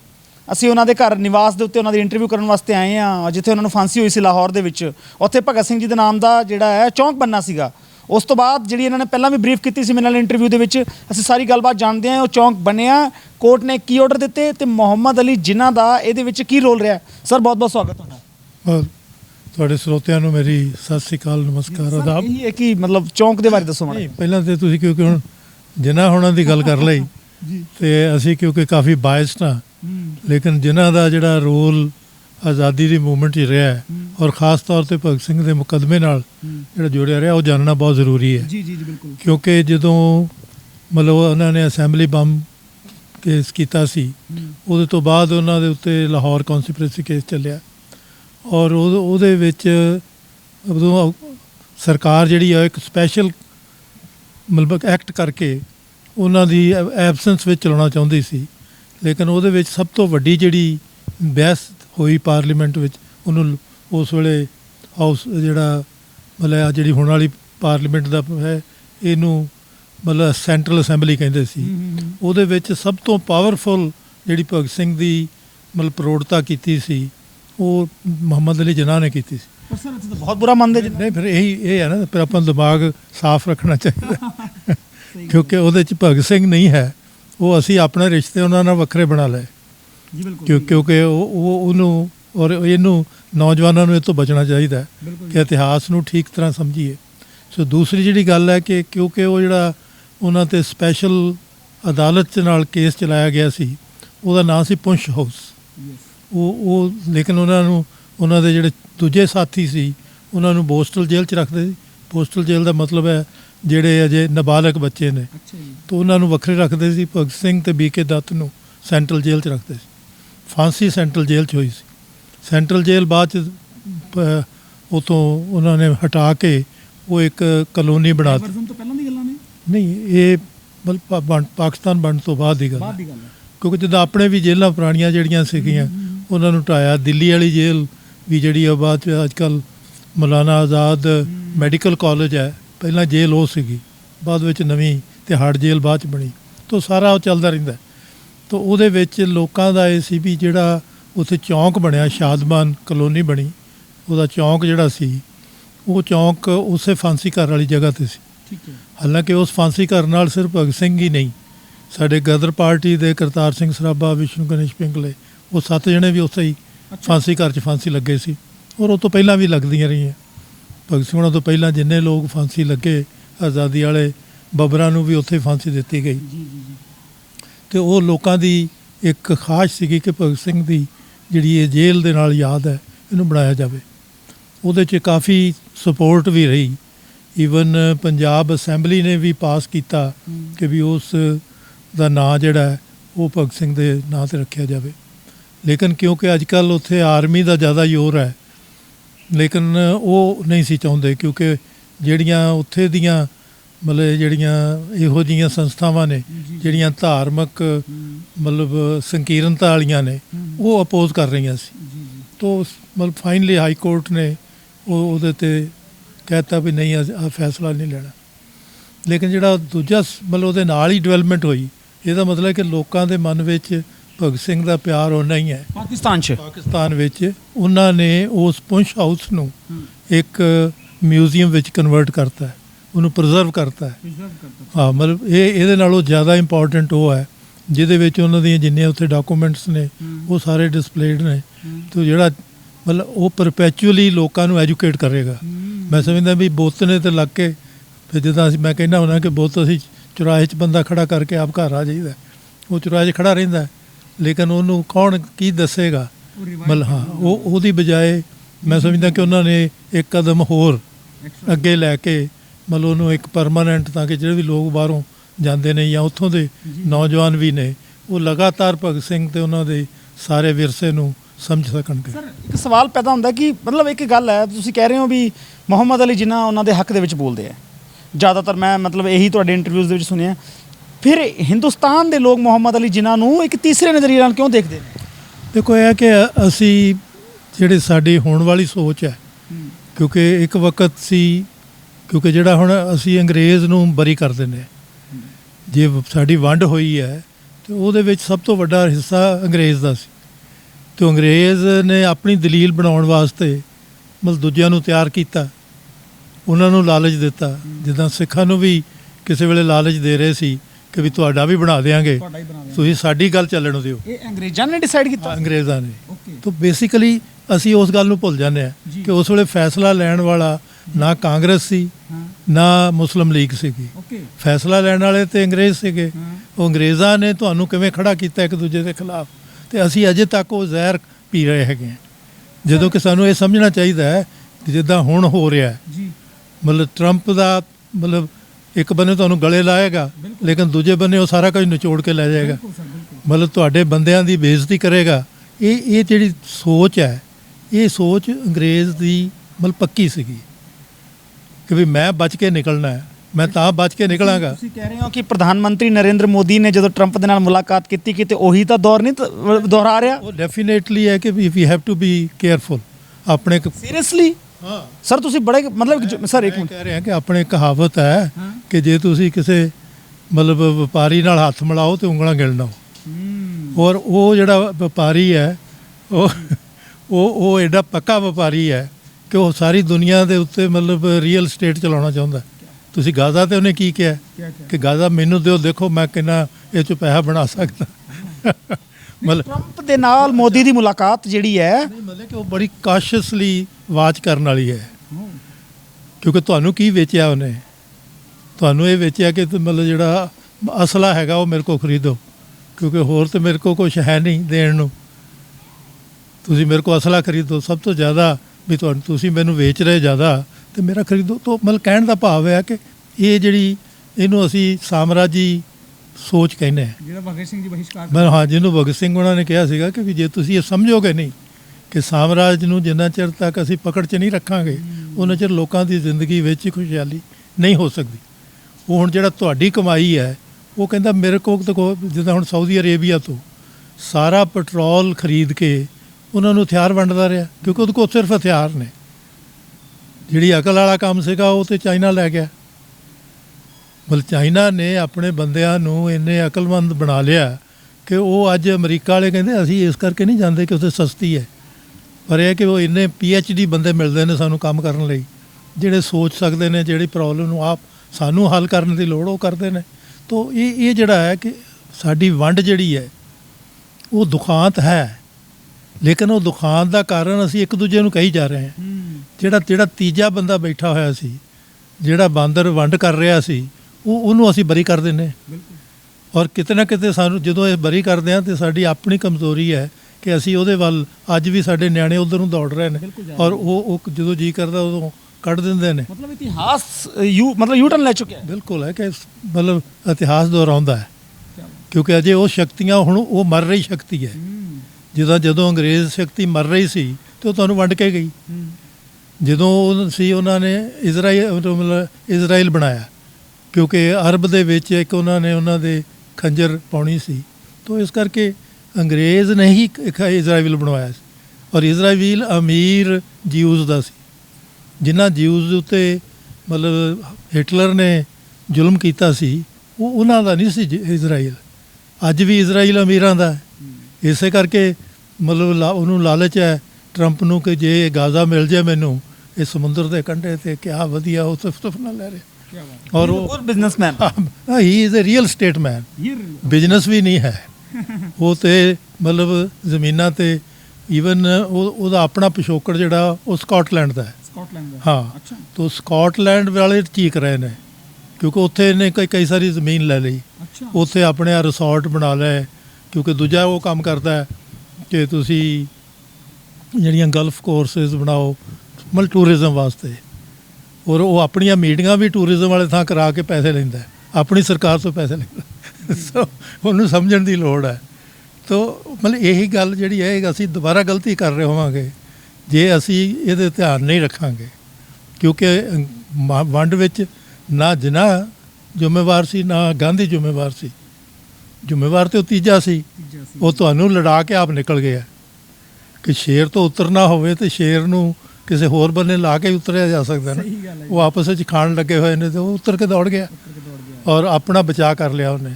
ਅਸੀਂ ਉਹਨਾਂ ਦੇ ਘਰ ਨਿਵਾਸ ਦੇ ਉੱਤੇ ਉਹਨਾਂ ਦੀ ਇੰਟਰਵਿਊ ਕਰਨ ਵਾਸਤੇ ਆਏ ਆ ਜਿੱਥੇ ਉਹਨਾਂ ਨੂੰ ਫਾਂਸੀ ਹੋਈ ਸੀ ਲਾਹੌਰ ਦੇ ਵਿੱਚ। ਉੱਥੇ ਭਗਤ ਸਿੰਘ ਜੀ ਦੇ ਨਾਮ ਦਾ ਜਿਹੜਾ ਹੈ, ਚੌਂਕ ਬੰਨਾ ਸੀਗਾ। ਉਸ ਤੋਂ ਬਾਅਦ ਜਿਹੜੀ ਇਹਨਾਂ ਨੇ ਪਹਿਲਾਂ ਵੀ ਬਰੀਫ ਕੀਤੀ ਸੀ ਮੇਰੇ ਨਾਲ ਇੰਟਰਵਿਊ ਦੇ ਵਿੱਚ, ਅਸੀਂ ਸਾਰੀ ਗੱਲਬਾਤ ਜਾਣਦੇ ਹਾਂ, ਉਹ ਚੌਂਕ ਬਣਿਆ, ਕੋਰਟ ਨੇ ਕੀ ਆਰਡਰ ਦਿੱਤੇ ਤੇ ਮੁਹੰਮਦ ਅਲੀ ਜਿਨ੍ਹਾਂ ਦਾ ਇਹਦੇ ਵਿੱਚ ਕੀ ਰੋਲ ਰਿਹਾ। ਸਰ ਬਹੁਤ ਬਹੁਤ ਸਵਾਗਤ ਤੁਹਾਡਾ। ਤੁਹਾਡੇ ਸਰੋਤਿਆਂ ਨੂੰ ਮੇਰੀ ਸਤਿ ਸ੍ਰੀ ਅਕਾਲ ਨਮਸਕਾਰ ਆਦਾਬ। ਇਹੀ ਹੈ ਕਿ ਮਤਲਬ ਚੌਂਕ ਦੇ ਬਾਰੇ ਦੱਸੋ ਨਹੀਂ ਮਾੜਾ ਪਹਿਲਾਂ ਤੇ ਤੁਸੀਂ ਕਿਉਂਕਿ ਹੁਣ ਜਿਨ੍ਹਾਂ ਹੋਣਾ ਦੀ ਗੱਲ ਕਰ ਲਈ ਤੇ ਅਸੀਂ ਕਿਉਂਕਿ ਕਾਫੀ ਬਾਇਸਡ ਹਾਂ ਲੇਕਿਨ ਜਿਨ੍ਹਾਂ ਦਾ ਜਿਹੜਾ ਰੋਲ ਆਜ਼ਾਦੀ ਦੀ ਮੂਵਮੈਂਟ 'ਚ ਰਿਹਾ ਹੈ ਔਰ ਖਾਸ ਤੌਰ ਤੇ ਭਗਤ ਸਿੰਘ ਦੇ ਮੁਕੱਦਮੇ ਨਾਲ ਜਿਹੜਾ ਜੁੜਿਆ ਰਿਹਾ ਉਹ ਜਾਣਨਾ ਬਹੁਤ ਜ਼ਰੂਰੀ ਹੈ। ਜੀ ਜੀ ਬਿਲਕੁਲ। ਕਿਉਂਕਿ ਜਦੋਂ ਮਤਲਬ ਉਹਨਾਂ ਨੇ ਅਸੈਂਬਲੀ ਬੰਮ ਕੇਸ ਕੀਤਾ ਸੀ ਉਹਦੇ ਤੋਂ ਬਾਅਦ ਉਹਨਾਂ ਦੇ ਉੱਤੇ ਲਾਹੌਰ ਕਨਸਪੀਰੇਸੀ ਕੇਸ ਚੱਲਿਆ। ਔਰ ਉਹ- ਉਹਦੇ ਵਿੱਚ ਉਦੋਂ ਸਰਕਾਰ ਜਿਹੜੀ ਆ ਇੱਕ ਸਪੈਸ਼ਲ ਮਤਲਬ ਐਕਟ ਕਰਕੇ ਉਹਨਾਂ ਦੀ ਐਬਸੈਂਸ ਵਿੱਚ ਚਲਾਉਣਾ ਚਾਹੁੰਦੀ ਸੀ। ਲੇਕਿਨ ਉਹਦੇ ਵਿੱਚ ਸਭ ਤੋਂ ਵੱਡੀ ਜਿਹੜੀ ਬਹਿਸ ਹੋਈ ਪਾਰਲੀਮੈਂਟ ਵਿੱਚ ਉਹਨੂੰ ਉਸ ਵੇਲੇ ਹਾਊਸ ਜਿਹੜਾ ਮਤਲਬ ਜਿਹੜੀ ਹੁਣ ਵਾਲੀ ਪਾਰਲੀਮੈਂਟ ਦਾ ਹੈ ਇਹਨੂੰ ਮਤਲਬ ਸੈਂਟਰਲ ਅਸੈਂਬਲੀ ਕਹਿੰਦੇ ਸੀ। ਉਹਦੇ ਵਿੱਚ ਸਭ ਤੋਂ ਪਾਵਰਫੁਲ ਜਿਹੜੀ ਭਗਤ ਸਿੰਘ ਦੀ ਮਤਲਬ ਪ੍ਰੋੜਤਾ ਕੀਤੀ ਸੀ ਉਹ ਮੁਹੰਮਦ ਅਲੀ ਜਿਨਾਹ ਨੇ ਕੀਤੀ ਸੀ। ਪਰ ਸਰ ਇੱਥੇ ਤਾਂ ਬਹੁਤ ਬੁਰਾ ਮੰਨਦੇ ਜੀ। ਨਹੀਂ ਫਿਰ ਇਹੀ ਇਹ ਹੈ ਨਾ ਫਿਰ ਆਪਾਂ ਨੂੰ ਦਿਮਾਗ ਸਾਫ਼ ਰੱਖਣਾ ਚਾਹੀਦਾ। ਕਿਉਂਕਿ ਉਹਦੇ ਚ ਭਗਤ ਸਿੰਘ ਨਹੀਂ ਹੈ। ਉਹ ਅਸੀਂ ਆਪਣੇ ਰਿਸ਼ਤੇ ਉਹਨਾਂ ਨਾਲ ਵੱਖਰੇ ਬਣਾ ਲਏ। ਜੀ ਬਿਲਕੁਲ ਕਿਉਂਕਿ ਉਹ ਉਹ- ਉਹਨੂੰ ਔਰ ਇਹਨੂੰ ਨੌਜਵਾਨਾਂ ਨੂੰ ਇਹ ਤੋਂ ਬਚਣਾ ਚਾਹੀਦਾ ਕਿ ਇਤਿਹਾਸ ਨੂੰ ਠੀਕ ਤਰ੍ਹਾਂ ਸਮਝੀਏ। ਸੋ ਦੂਸਰੀ ਜਿਹੜੀ ਗੱਲ ਹੈ ਕਿ ਕਿਉਂਕਿ ਉਹ ਜਿਹੜਾ ਉਹਨਾਂ ਤੇ ਸਪੈਸ਼ਲ ਅਦਾਲਤ ਨਾਲ ਕੇਸ ਚਲਾਇਆ ਗਿਆ ਸੀ ਉਹਦਾ ਨਾਮ ਸੀ ਪੁੰਛ ਹਾਊਸ ਉਹ ਉਹ ਲੇਕਿਨ ਉਹਨਾਂ ਨੂੰ ਉਹਨਾਂ ਦੇ ਜਿਹੜੇ ਦੂਜੇ ਸਾਥੀ ਸੀ ਉਹਨਾਂ ਨੂੰ ਬੋਸਟਲ ਜੇਲ੍ਹ ਚ ਰੱਖਦੇ ਸੀ। ਬੋਸਟਲ ਜੇਲ੍ਹ ਦਾ ਮਤਲਬ ਹੈ ਜਿਹੜੇ ਅਜੇ ਨਾਬਾਲਗ ਬੱਚੇ ਨੇ। ਤਾਂ ਉਹਨਾਂ ਨੂੰ ਵੱਖਰੇ ਰੱਖਦੇ ਸੀ ਭਗਤ ਸਿੰਘ ਤੇ ਬੀਕੇ ਦੱਤ ਨੂੰ ਸੈਂਟਰਲ ਜੇਲ੍ਹ 'ਚ ਰੱਖਦੇ ਸੀ। ਫਾਂਸੀ ਸੈਂਟਰਲ ਜੇਲ੍ਹ 'ਚ ਹੋਈ ਸੀ। ਸੈਂਟਰਲ ਜੇਲ੍ਹ ਬਾਅਦ 'ਚ ਪ- ਉਤੋਂ ਉਹਨਾਂ ਨੇ ਹਟਾ ਕੇ ਉਹ ਇੱਕ ਕਲੋਨੀ ਬਣਾ ਦਿੱਤੀ ਤੋਂ ਪਹਿਲਾਂ ਦੀ ਗੱਲਾਂ ਨੇ? ਨਹੀਂ ਇਹ ਬਣ- ਪਾਕਿਸਤਾਨ ਬਣਨ ਤੋਂ ਬਾਅਦ ਦੀ ਗੱਲ ਹੈ। ਬਾਅਦ ਦੀ ਗੱਲ ਹੈ। ਕਿਉਂਕਿ ਜਦੋਂ ਆਪਣੇ ਵੀ ਜੇਲ੍ਹਾਂ ਪੁਰਾਣੀਆਂ ਜਿਹੜੀਆਂ ਸੀਗੀਆਂ ਉਹਨਾਂ ਨੂੰ ਢਾਇਆ। ਦਿੱਲੀ ਵਾਲੀ ਜੇਲ੍ਹ ਵੀ ਜਿਹੜੀ ਆ ਬਾਅਦ ਚ ਅੱਜ ਕੱਲ ਮੌਲਾਨਾ ਆਜ਼ਾਦ ਮੈਡੀਕਲ ਕਾਲਜ ਹੈ। ਪਹਿਲਾਂ ਜੇਲ੍ਹ ਉਹ ਸੀਗੀ ਬਾਅਦ ਵਿੱਚ ਨਵੀਂ ਤਿਹਾੜ ਜੇਲ੍ਹ ਬਾਅਦ ਚ ਬਣੀ। ਤੋਂ ਸਾਰਾ ਉਹ ਚੱਲਦਾ ਰਹਿੰਦਾ। ਤੋਂ ਉਹਦੇ ਵਿੱਚ ਲੋਕਾਂ ਦਾ ਇਹ ਸੀ ਵੀ ਜਿਹੜਾ ਉੱਥੇ ਚੌਂਕ ਬਣਿਆ ਸ਼ਾਦਮਾਨ ਕਲੋਨੀ ਬਣੀ। ਉਹਦਾ ਚੌਂਕ ਜਿਹੜਾ ਸੀ ਉਹ ਚੌਂਕ ਉਸੇ ਫਾਂਸੀ ਘਰ ਵਾਲੀ ਜਗ੍ਹਾ ਤੇ ਸੀ। ਠੀਕ ਹੈ। ਹਾਲਾਂਕਿ ਉਸ ਫਾਂਸੀ ਘਰ ਨਾਲ ਸਿਰਫ ਭਗਤ ਸਿੰਘ ਹੀ ਨਹੀਂ ਸਾਡੇ ਗਦਰ ਪਾਰਟੀ ਦੇ ਕਰਤਾਰ ਸਿੰਘ ਸਰਾਭਾ ਵਿਸ਼ਨੂੰ ਗਣੇਸ਼ ਪਿੰਗਲੇ ਉਹ ਸੱਤ ਜਣੇ ਵੀ ਉੱਥੇ ਹੀ ਫਾਂਸੀ ਘਰ 'ਚ ਫਾਂਸੀ ਲੱਗੇ ਸੀ। ਔਰ ਉਹ ਤੋਂ ਪਹਿਲਾਂ ਵੀ ਲੱਗਦੀਆਂ ਰਹੀਆਂ। ਭਗਤ ਸਿੰਘ ਉਹਨਾਂ ਤੋਂ ਪਹਿਲਾਂ ਜਿੰਨੇ ਲੋਕ ਫਾਂਸੀ ਲੱਗੇ ਆਜ਼ਾਦੀ ਵਾਲੇ ਬੱਬਰਾਂ ਨੂੰ ਵੀ ਉੱਥੇ ਫਾਂਸੀ ਦਿੱਤੀ ਗਈ। ਤੇ ਉਹ ਲੋਕਾਂ ਦੀ ਇੱਕ ਖਾਸ਼ ਸੀਗੀ ਕਿ ਭਗਤ ਸਿੰਘ ਦੀ ਜਿਹੜੀ ਇਹ ਜੇਲ੍ਹ ਦੇ ਨਾਲ ਯਾਦ ਹੈ ਇਹਨੂੰ ਬਣਾਇਆ ਜਾਵੇ। ਉਹਦੇ 'ਚ ਕਾਫੀ ਸਪੋਰਟ ਵੀ ਰਹੀ। ਈਵਨ ਪੰਜਾਬ ਅਸੈਂਬਲੀ ਨੇ ਵੀ ਪਾਸ ਕੀਤਾ ਕਿ ਵੀ ਉਸ ਦਾ ਨਾਂ ਜਿਹੜਾ ਹੈ ਉਹ ਭਗਤ ਸਿੰਘ ਦੇ ਨਾਂ ਤੇ ਰੱਖਿਆ ਜਾਵੇ। ਲੇਕਿਨ ਕਿਉਂਕਿ ਅੱਜ ਕੱਲ ਉੱਥੇ ਆਰਮੀ ਦਾ ਜ਼ਿਆਦਾ ਜ਼ੋਰ ਹੈ ਲੇਕਿਨ ਉਹ ਨਹੀਂ ਸੀ ਚਾਹੁੰਦੇ ਕਿਉਂਕਿ ਜਿਹੜੀਆਂ ਉੱਥੇ ਦੀਆਂ ਮਤਲਬ ਜਿਹੜੀਆਂ ਇਹੋ ਜਿਹੀਆਂ ਸੰਸਥਾਵਾਂ ਨੇ ਜਿਹੜੀਆਂ ਧਾਰਮਿਕ ਮਤਲਬ ਸੰਕੀਰਨਤਾ ਵਾਲੀਆਂ ਨੇ ਉਹ ਅਪੋਜ਼ ਕਰ ਰਹੀਆਂ ਸੀ। ਤੋ ਮਤਲਬ ਫਾਈਨਲੀ ਹਾਈ ਕੋਰਟ ਨੇ ਉਹ ਉਹਦੇ ਤੇ ਕਹਿਤਾ ਵੀ ਨਹੀਂ ਆ ਫੈਸਲਾ ਨਹੀਂ ਲੈਣਾ। ਲੇਕਿਨ ਜਿਹੜਾ ਦੂਜਾ ਮਤਲਬ ਉਹਦੇ ਨਾਲ ਹੀ ਡਿਵੈਲਪਮੈਂਟ ਹੋਈ ਇਹਦਾ ਮਤਲਬ ਹੈ ਕਿ ਲੋਕਾਂ ਦੇ ਮਨ ਵਿੱਚ ਭਗਤ ਸਿੰਘ ਦਾ ਪਿਆਰ ਹੋਣਾ ਹੀ ਹੈ। ਪਾਕਿਸਤਾਨ 'ਚ? ਪਾਕਿਸਤਾਨ ਵਿੱਚ ਉਹਨਾਂ ਨੇ ਉਸ ਪੁੰਛ ਹਾਊਸ ਨੂੰ ਇੱਕ ਮਿਊਜ਼ੀਅਮ ਵਿੱਚ ਕਨਵਰਟ ਕਰਤਾ ਹੈ। ਉਹਨੂੰ ਪ੍ਰੀਜ਼ਰਵ ਕਰਤਾ ਹੈ। ਹਾਂ ਮਤਲਬ ਇਹ ਇਹਦੇ ਨਾਲੋਂ ਜ਼ਿਆਦਾ ਇੰਪੋਰਟੈਂਟ ਉਹ ਹੈ ਜਿਹਦੇ ਵਿੱਚ ਉਹਨਾਂ ਦੀਆਂ ਜਿੰਨੇ ਉੱਥੇ ਡਾਕੂਮੈਂਟਸ ਨੇ ਉਹ ਸਾਰੇ ਡਿਸਪਲੇਡ ਨੇ। ਤੇ ਜਿਹੜਾ ਮਤਲਬ ਉਹ ਪਰਪੈਚੁਅਲੀ ਲੋਕਾਂ ਨੂੰ ਐਜੂਕੇਟ ਕਰੇਗਾ। ਮੈਂ ਸਮਝਦਾ ਵੀ ਬੁੱਤ ਨੇ ਤੇ ਲੱਗ ਕੇ ਫਿਰ ਜਿੱਦਾਂ ਅਸੀਂ ਮੈਂ ਕਹਿੰਦਾ ਹੁੰਦਾ ਕਿ ਬੁੱਤ ਅਸੀਂ ਚੁਰਾਹੇ 'ਚ ਬੰਦਾ ਖੜਾ ਕਰਕੇ ਆਪ ਘਰ ਆ ਜਾਈਦਾ। ਉਹ ਚੁਰਾਹੇ 'ਚ ਖੜਾ ਰਹਿੰਦਾ। ਲੇਕਿਨ ਉਹਨੂੰ ਕੌਣ ਕੀ ਦੱਸੇਗਾ? ਮਤਲਬ ਹਾਂ ਉਹ ਉਹਦੀ ਬਜਾਏ ਮੈਂ ਸਮਝਦਾ ਕਿ ਉਹਨਾਂ ਨੇ ਇੱਕ ਕਦਮ ਹੋਰ ਅੱਗੇ ਲੈ ਕੇ ਮਤਲਬ ਉਹਨੂੰ ਇੱਕ ਪਰਮਾਨੈਂਟ ਤਾਂ ਕਿ ਜਿਹੜੇ ਵੀ ਲੋਕ ਬਾਹਰੋਂ ਜਾਂਦੇ ਨੇ ਜਾਂ ਉੱਥੋਂ ਦੇ ਨੌਜਵਾਨ ਵੀ ਨੇ ਉਹ ਲਗਾਤਾਰ ਭਗਤ ਸਿੰਘ ਤੇ ਉਹਨਾਂ ਦੇ ਸਾਰੇ ਵਿਰਸੇ ਨੂੰ ਸਮਝ ਸਕਣਗੇ। ਸਰ ਇੱਕ ਸਵਾਲ ਪੈਦਾ ਹੁੰਦਾ ਕਿ ਮਤਲਬ ਇੱਕ ਗੱਲ ਹੈ ਤੁਸੀਂ ਕਹਿ ਰਹੇ ਹੋ ਵੀ ਮੁਹੰਮਦ ਅਲੀ ਜਿੰਨਾ ਉਹਨਾਂ ਦੇ ਹੱਕ ਦੇ ਵਿੱਚ ਬੋਲਦੇ ਆ। ਜ਼ਿਆਦਾਤਰ ਮੈਂ ਮਤਲਬ ਇਹੀ ਤੁਹਾਡੇ ਇੰਟਰਵਿਊਜ਼ ਦੇ ਵਿੱਚ ਸੁਣਿਆ। ਫਿਰ ਹਿੰਦੁਸਤਾਨ ਦੇ ਲੋਕ ਮੁਹੰਮਦ ਅਲੀ ਜਿੰਨਾ ਨੂੰ ਇੱਕ ਤੀਸਰੇ ਨਜ਼ਰੀਏ ਨਾਲ ਕਿਉਂ ਦੇਖਦੇ ਨੇ? ਦੇਖੋ ਇਹ ਹੈ ਕਿ ਅਸੀਂ ਜਿਹੜੀ ਸਾਡੀ ਹੋਣ ਵਾਲੀ ਸੋਚ ਹੈ ਕਿਉਂਕਿ ਇੱਕ ਵਕਤ ਸੀ ਕਿਉਂਕਿ ਜਿਹੜਾ ਹੁਣ ਅਸੀਂ ਅੰਗਰੇਜ਼ ਨੂੰ ਬਰੀ ਕਰ ਦਿੰਦੇ ਹਾਂ। ਜੇ ਸਾਡੀ ਵੰਡ ਹੋਈ ਹੈ ਤੇ ਉਹਦੇ ਵਿੱਚ ਸਭ ਤੋਂ ਵੱਡਾ ਹਿੱਸਾ ਅੰਗਰੇਜ਼ ਦਾ ਸੀ। ਤੇ ਅੰਗਰੇਜ਼ ਨੇ ਆਪਣੀ ਦਲੀਲ ਬਣਾਉਣ ਵਾਸਤੇ ਮਤਲਬ ਦੂਜਿਆਂ ਨੂੰ ਤਿਆਰ ਕੀਤਾ ਉਹਨਾਂ ਨੂੰ ਲਾਲਚ ਦਿੱਤਾ। ਜਿੱਦਾਂ ਸਿੱਖਾਂ ਨੂੰ ਵੀ ਕਿਸੇ ਵੇਲੇ ਲਾਲਚ ਦੇ ਰਹੇ ਸੀ ਕਿ ਵੀ ਤੁਹਾਡਾ ਵੀ ਬਣਾ ਦੇਾਂਗੇ ਤੁਹਾਡਾ ਹੀ ਬਣਾ ਦਿਆਂਗੇ। ਤੁਸੀਂ ਸਾਡੀ ਗੱਲ ਚੱਲਣ ਦਿਓ। ਇਹ ਅੰਗਰੇਜ਼ਾਂ ਨੇ ਡਿਸਾਈਡ ਕੀਤਾ? ਅੰਗਰੇਜ਼ਾਂ ਨੇ। ਓਕੇ ਤਾਂ ਬੇਸਿਕਲੀ ਅਸੀਂ ਉਸ ਗੱਲ ਨੂੰ ਭੁੱਲ ਜਾਂਦੇ ਜੀ। ਹਾਂ ਕਿ ਉਸ ਵੇਲੇ ਫੈਸਲਾ ਲੈਣ ਵਾਲਾ ਨਾ ਕਾਂਗਰਸ ਸੀ ਹਾਂ। ਨਾ ਮੁਸਲਿਮ ਲੀਗ ਸੀਗੀ। ਓਕੇ ਫੈਸਲਾ ਲੈਣ ਵਾਲੇ ਤੇ ਅੰਗਰੇਜ਼ ਸੀਗੇ। ਹਾਂ। ਉਹ ਅੰਗਰੇਜ਼ਾਂ ਨੇ ਤੁਹਾਨੂੰ ਕਿਵੇਂ ਖੜਾ ਕੀਤਾ ਇੱਕ ਦੂਜੇ ਦੇ ਖਿਲਾਫ? ਤੇ ਅਸੀਂ ਅਜੇ ਤੱਕ ਉਹ ਜ਼ਹਿਰ ਪੀ ਰਹੇ ਹੈਗੇ ਹਾਂ। ਜਦੋਂ ਕਿ ਸਾਨੂੰ ਇਹ ਸਮਝਣਾ ਚਾਹੀਦਾ ਹੈ ਕਿ ਜਿੱਦਾਂ ਹੁਣ ਹੋ ਰਿਹਾ ਹੈ। ਜੀ। ਮਤਲਬ ਟਰੰਪ ਦਾ ਮਤਲਬ ਇੱਕ ਬੰਨੇ ਤੁਹਾਨੂੰ ਗਲੇ ਲਾਏਗਾ ਲੇਕਿਨ ਦੂਜੇ ਬੰਨੇ ਉਹ ਸਾਰਾ ਕੁਝ ਨਿਚੋੜ ਕੇ ਲੈ ਜਾਏਗਾ। ਮਤਲਬ ਤੁਹਾਡੇ ਬੰਦਿਆਂ ਦੀ ਬੇਇੱਜ਼ਤੀ ਕਰੇਗਾ। ਇਹ ਇਹ ਜਿਹੜੀ ਸੋਚ ਹੈ ਇਹ ਸੋਚ ਅੰਗਰੇਜ਼ ਦੀ ਮਤਲਬ ਪੱਕੀ ਸੀਗੀ ਕਿ ਵੀ ਮੈਂ ਬਚ ਕੇ ਨਿਕਲਣਾ ਹੈ। ਮੈਂ ਤਾਂ ਬਚ ਕੇ ਨਿਕਲਾਂਗਾ। ਤੁਸੀਂ ਕਹਿ ਰਹੇ ਹੋ ਕਿ ਪ੍ਰਧਾਨ ਮੰਤਰੀ ਨਰਿੰਦਰ ਮੋਦੀ ਨੇ ਜਦੋਂ ਟਰੰਪ ਦੇ ਨਾਲ ਮੁਲਾਕਾਤ ਕੀਤੀ ਕਿਤੇ ਉਹੀ ਤਾਂ ਦੌਰ ਨਹੀਂ ਦੁਹਰਾ ਰਿਹਾ? ਉਹ ਡੈਫੀਨੇਟਲੀ ਹੈ ਕਿ we we have to be careful ਆਪਣੇ ਸੀਰੀਅਸਲੀ ਹਾਂ ਸਰ ਤੁਸੀਂ ਬੜੇ ਮਤਲਬ ਕਿ ਜੋ- ਸਰ ਇੱਕ ਮਿੰਟ ਕਹਿ ਰਿਹਾ ਕਿ ਆਪਣੇ ਕਹਾਵਤ ਹੈ। ਕਿ ਜੇ ਤੁਸੀਂ ਕਿਸੇ ਮਤਲਬ ਵਪਾਰੀ ਨਾਲ ਹੱਥ ਮਿਲਾਓ ਤੇ ਉਂਗਲਾਂ ਗਿਣਨਾ ਔਰ ਉਹ ਜਿਹੜਾ ਵਪਾਰੀ ਹੈ ਉਹ ਉਹ ਉਹ ਐਡਾ ਪੱਕਾ ਵਪਾਰੀ ਹੈ ਕਿ ਉਹ ਸਾਰੀ ਦੁਨੀਆ ਦੇ ਉੱਤੇ ਮਤਲਬ ਰੀਅਲ ਸਟੇਟ ਚਲਾਉਣਾ ਚਾਹੁੰਦਾ। ਤੁਸੀਂ ਗਾਜ਼ਾ ਤੇ ਉਹਨੇ ਕੀ ਕਿਹਾ? ਕਿ ਗਾਜ਼ਾ ਮੈਨੂੰ ਦਿਓ ਦੇਖੋ ਮੈਂ ਕਿੰਨਾ ਇਹ ਚ ਪੈਸਾ ਬਣਾ ਸਕਦਾ ਮਤਲਬ ਟਰੰਪ ਦੇ ਨਾਲ ਮੋਦੀ ਦੀ ਮੁਲਾਕਾਤ ਜਿਹੜੀ ਹੈ ਨਹੀਂ ਮਤਲਬ ਕਿ ਉਹ ਬੜੀ ਕਾਸ਼ੀਅਸਲੀ ਵਾਚ ਕਰਨ ਵਾਲੀ ਹੈ। ਕਿਉਂਕਿ ਤੁਹਾਨੂੰ ਕੀ ਵੇਚਿਆ ਉਹਨੇ? ਤੁਹਾਨੂੰ ਇਹ ਵੇਚਿਆ ਕਿ ਮਤਲਬ ਜਿਹੜਾ ਅਸਲਾ ਹੈਗਾ ਉਹ ਮੇਰੇ ਕੋਲ ਖਰੀਦੋ। ਕਿਉਂਕਿ ਹੋਰ ਤੇ ਮੇਰੇ ਕੋਲ ਕੁਝ ਹੈ ਨਹੀਂ ਦੇਣ ਨੂੰ। ਤੁਸੀਂ ਮੇਰੇ ਕੋਲ ਅਸਲਾ ਖਰੀਦੋ ਸਭ ਤੋਂ ਜ਼ਿਆਦਾ ਵੀ ਤੁਹਾਨੂੰ ਤੁਸੀਂ ਮੈਨੂੰ ਵੇਚ ਰਹੇ ਜ਼ਿਆਦਾ ਤੇ ਮੇਰਾ ਖਰੀਦੋ। ਤੋਂ ਮਤਲਬ ਕਹਿਣ ਦਾ ਭਾਵ ਹੈ ਕਿ ਇਹ ਜਿਹੜੀ ਇਹਨੂੰ ਅਸੀਂ ਸਾਮਰਾਜੀ ਸੋਚ ਕਹਿੰਦੇ ਹਾਂ ਜਿਹੜਾ ਭਗਤ ਸਿੰਘ ਜੀ ਬਹਿਸ਼ਕਾਰ ਮੈਂ ਹਾਂ ਜਿਹਨੂੰ ਭਗਤ ਸਿੰਘ ਉਹਨਾਂ ਨੇ ਕਿਹਾ ਸੀਗਾ ਕਿ ਵੀ ਜੇ ਤੁਸੀਂ ਇਹ ਸਮਝੋਗੇ ਨਹੀਂ ਕਿ ਸਾਮਰਾਜ ਨੂੰ ਜਿੰਨਾ ਚਿਰ ਤੱਕ ਅਸੀਂ ਪਕੜ 'ਚ ਨਹੀਂ ਰੱਖਾਂਗੇ ਉਹਨਾਂ ਚਿਰ ਲੋਕਾਂ ਦੀ ਜ਼ਿੰਦਗੀ ਵਿੱਚ ਖੁਸ਼ਹਾਲੀ ਨਹੀਂ ਹੋ ਸਕਦੀ। ਉਹ ਹੁਣ ਜਿਹੜਾ ਤੁਹਾਡੀ ਕਮਾਈ ਹੈ ਉਹ ਕਹਿੰਦਾ ਮੇਰੇ ਕੋਲ ਤਾਂ ਜਿੱਦਾਂ ਹੁਣ ਸਾਊਦੀ ਅਰੇਬੀਆ ਤੋਂ ਸਾਰਾ ਪੈਟਰੋਲ ਖਰੀਦ ਕੇ ਉਹਨਾਂ ਨੂੰ ਹਥਿਆਰ ਵੰਡਦਾ ਰਿਹਾ ਕਿਉਂਕਿ ਉਹਦੇ ਕੋਲ ਸਿਰਫ ਹਥਿਆਰ ਨੇ। ਜਿਹੜੀ ਅਕਲ ਵਾਲਾ ਕੰਮ ਸੀਗਾ ਉਹ ਤੇ ਚਾਈਨਾ ਲੈ ਗਿਆ। ਮਤਲਬ ਚਾਈਨਾ ਨੇ ਆਪਣੇ ਬੰਦਿਆਂ ਨੂੰ ਇੰਨੇ ਅਕਲਮੰਦ ਬਣਾ ਲਿਆ ਕਿ ਉਹ ਅੱਜ ਅਮਰੀਕਾ ਵਾਲੇ ਕਹਿੰਦੇ ਅਸੀਂ ਇਸ ਕਰਕੇ ਨਹੀਂ ਜਾਂਦੇ ਕਿ ਉੱਥੇ ਸਸਤੀ ਹੈ। ਪਰ ਇਹ ਕਿ ਉਹ ਇੰਨੇ ਡੀ ਬੰਦੇ ਮਿਲਦੇ ਨੇ ਸਾਨੂੰ ਕੰਮ ਕਰਨ ਲਈ ਜਿਹੜੇ ਸੋਚ ਸਕਦੇ ਨੇ ਜਿਹੜੀ ਪ੍ਰੋਬਲਮ ਨੂੰ ਆਪ ਸਾਨੂੰ ਹੱਲ ਕਰਨ ਦੀ ਲੋੜ ਉਹ ਕਰਦੇ ਨੇ। ਤੋਂ ਇਹ ਇਹ ਜਿਹੜਾ ਹੈ ਕਿ ਸਾਡੀ ਵੰਡ ਜਿਹੜੀ ਹੈ ਉਹ ਦੁਖਾਂਤ ਹੈ। ਲੇਕਿਨ ਉਹ ਦੁਖਾਂਤ ਦਾ ਕਾਰਨ ਅਸੀਂ ਇੱਕ ਦੂਜੇ ਨੂੰ ਕਹੀ ਜਾ ਰਹੇ ਹਾਂ। ਜਿਹੜਾ ਜਿਹੜਾ ਤੀਜਾ ਬੰਦਾ ਬੈਠਾ ਹੋਇਆ ਸੀ ਜਿਹੜਾ ਬਾਂਦਰ ਵੰਡ ਕਰ ਰਿਹਾ ਸੀ ਉਹ ਉਹਨੂੰ ਅਸੀਂ ਬਰੀ ਕਰ ਦਿੰਨੇ ਔਰ ਕਿਤੇ ਨਾ ਕਿਤੇ ਸਾਨੂੰ ਜਦੋਂ ਇਹ ਬਰੀ ਕਰਦੇ ਹਾਂ ਤੇ ਸਾਡੀ ਆਪਣੀ ਕਮਜ਼ੋਰੀ ਹੈ ਕਿ ਅਸੀਂ ਉਹਦੇ ਵੱਲ ਅੱਜ ਵੀ ਸਾਡੇ ਨਿਆਣੇ ਉਧਰ ਨੂੰ ਦੌੜ ਰਹੇ ਨੇ। ਔਰ ਉਹ ਉਹ ਜਦੋਂ ਜੀ ਕਰਦਾ ਉਦੋਂ ਕੱਢ ਦਿੰਦੇ ਨੇ। ਮਤਲਬ ਇਤਿਹਾਸ ਯੂ ਮਤਲਬ ਯੂਟਰਨ ਲੈ ਚੁੱਕਿਆ ਹੈ। ਬਿਲਕੁਲ ਹੈ ਕਿ ਮਤਲਬ ਇਤਿਹਾਸ ਦੁਹਰਾਉਂਦਾ ਹੈ। ਕਿਉਂਕਿ ਅਜੇ ਉਹ ਸ਼ਕਤੀਆਂ ਹੁਣ ਉਹ ਮਰ ਰਹੀ ਸ਼ਕਤੀ ਹੈ। ਜਦੋਂ ਜਦੋਂ ਅੰਗਰੇਜ਼ ਸ਼ਕਤੀ ਮਰ ਰਹੀ ਸੀ ਤੇ ਉਹ ਤੁਹਾਨੂੰ ਵੰਡ ਕੇ ਗਈ। ਜਦੋਂ ਉਹ ਸੀ ਉਹਨਾਂ ਨੇ ਇਜ਼ਰਾਈਲ ਮਤਲਬ ਇਜ਼ਰਾਈਲ ਬਣਾਇਆ। ਕਿਉਂਕਿ ਅਰਬ ਦੇ ਵਿੱਚ ਇੱਕ ਉਹਨਾਂ ਨੇ ਉਹਨਾਂ ਦੇ ਖੰਜਰ ਪਾਉਣੀ ਸੀ। ਤੋਂ ਇਸ ਕਰਕੇ ਅੰਗਰੇਜ਼ ਨੇ ਹੀ ਇੱਕ- ਇੱਕ ਇਜ਼ਰਾਈਲ ਬਣਵਾਇਆ ਸੀ। ਔਰ ਇਜ਼ਰਾਈਲ ਅਮੀਰ ਜਿਊਜ਼ ਦਾ ਸੀ। ਜਿਨ੍ਹਾਂ ਜਿਊਜ਼ ਉੱਤੇ ਮਤਲਬ ਹਿਟਲਰ ਨੇ ਜ਼ੁਲਮ ਕੀਤਾ ਸੀ, ਉਹ ਉਹਨਾਂ ਦਾ ਨਹੀਂ ਸੀ ਜ- ਇਜ਼ਰਾਈਲ। ਅੱਜ ਵੀ ਇਜ਼ਰਾਈਲ ਅਮੀਰਾਂ ਦਾ ਹੈ। ਇਸੇ ਕਰਕੇ ਮਤਲਬ ਲਾ- ਉਹਨੂੰ ਲਾਲਚ ਹੈ ਟਰੰਪ ਨੂੰ ਕਿ ਜੇ ਗਾਜ਼ਾ ਮਿਲ ਜਾਏ ਮੈਨੂੰ ਇਹ ਸਮੁੰਦਰ ਦੇ ਕੰਢੇ ਤੇ, ਕਿਆ ਵਧੀਆ ਉਹ ਸੁਪਨਾ ਲੈ ਰਿਹਾ। ਔਰ ਉਹ good businessman he is a real statesman business ਵੀ ਨਹੀਂ ਹੈ ਉਹ ਤੇ ਮਤਲਬ ਜ਼ਮੀਨਾਂ ਤੇ ਈਵਨ ਉਹ ਉਹਦਾ ਆਪਣਾ ਪਿਛੋਕੜ ਜਿਹੜਾ ਉਹ ਸਕਾਟਲੈਂਡ ਦਾ ਹੈ ਸਕਾਟਲੈਂਡ ਦਾ ਹਾਂ ਅੱਛਾ ਤੋਂ ਸਕਾਟਲੈਂਡ ਵਾਲੇ ਚੀਕ ਰਹੇ ਨੇ ਕਿਉਂਕਿ ਉੱਥੇ ਇਹਨੇ ਕਈ ਕਈ ਸਾਰੀ ਜ਼ਮੀਨ ਲੈ ਲਈ ਉੱਥੇ ਆਪਣੇ ਆ ਰਿਸੋਰਟ ਬਣਾ ਲਏ ਕਿਉਂਕਿ ਦੂਜਾ ਉਹ ਕੰਮ ਕਰਦਾ ਹੈ ਕਿ ਤੁਸੀਂ ਜਿਹੜੀਆਂ ਗਲਫ ਕੋਰਸਸ ਬਣਾਓ ਮਤਲਬ ਟੂਰਿਜ਼ਮ ਵਾਸਤੇ ਔਰ ਉਹ ਆਪਣੀਆਂ ਮੀਟਿੰਗਾਂ ਵੀ ਟੂਰਿਜ਼ਮ ਵਾਲੇ ਥਾਂ ਕਰਾ ਕੇ ਪੈਸੇ ਲੈਂਦਾ। ਆਪਣੀ ਸਰਕਾਰ ਤੋਂ ਪੈਸੇ ਲੈਂਦਾ ਸੋ ਉਹਨੂੰ ਸਮਝਣ ਦੀ ਲੋੜ ਹੈ। ਤੋ ਮਤਲਬ ਇਹੀ ਗੱਲ ਜਿਹੜੀ ਹੈ ਅਸੀਂ ਦੁਬਾਰਾ ਗਲਤੀ ਕਰ ਰਹੇ ਹੋਵਾਂਗੇ ਜੇ ਅਸੀਂ ਇਹਦੇ ਧਿਆਨ ਨਹੀਂ ਰੱਖਾਂਗੇ। ਕਿਉਂਕਿ ਵੰਡ ਵਿੱਚ ਨਾ ਜਿਨਾ ਜ਼ਿੰਮੇਵਾਰ ਸੀ ਨਾ ਗਾਂਧੀ ਜ਼ਿੰਮੇਵਾਰ ਸੀ। ਜ਼ਿੰਮੇਵਾਰ ਤੇ ਉਹ ਤੀਜਾ ਸੀ। ਉਹ ਤੁਹਾਨੂੰ ਲੜਾ ਕੇ ਆਪ ਨਿਕਲ ਗਿਆ। ਕਿ ਸ਼ੇਰ ਤੋਂ ਉਤਰਨਾ ਹੋਵੇ ਤੇ ਸ਼ੇਰ ਨੂੰ ਕਿਸੇ ਹੋਰ ਬੰਨੇ ਲਾ ਕੇ ਉਤਰਿਆ ਜਾ ਸਕਦਾ ਨਾ। ਸਹੀ ਗੱਲ ਹੈ ਉਹ ਆਪਸ ਵਿੱਚ ਖਾਣ ਲੱਗੇ ਹੋਏ ਨੇ ਤੇ ਉਹ ਉਤਰ ਕੇ ਦੌੜ ਗਿਆ। ਔਰ ਆਪਣਾ ਬਚਾਅ ਕਰ ਲਿਆ ਉਹਨੇ।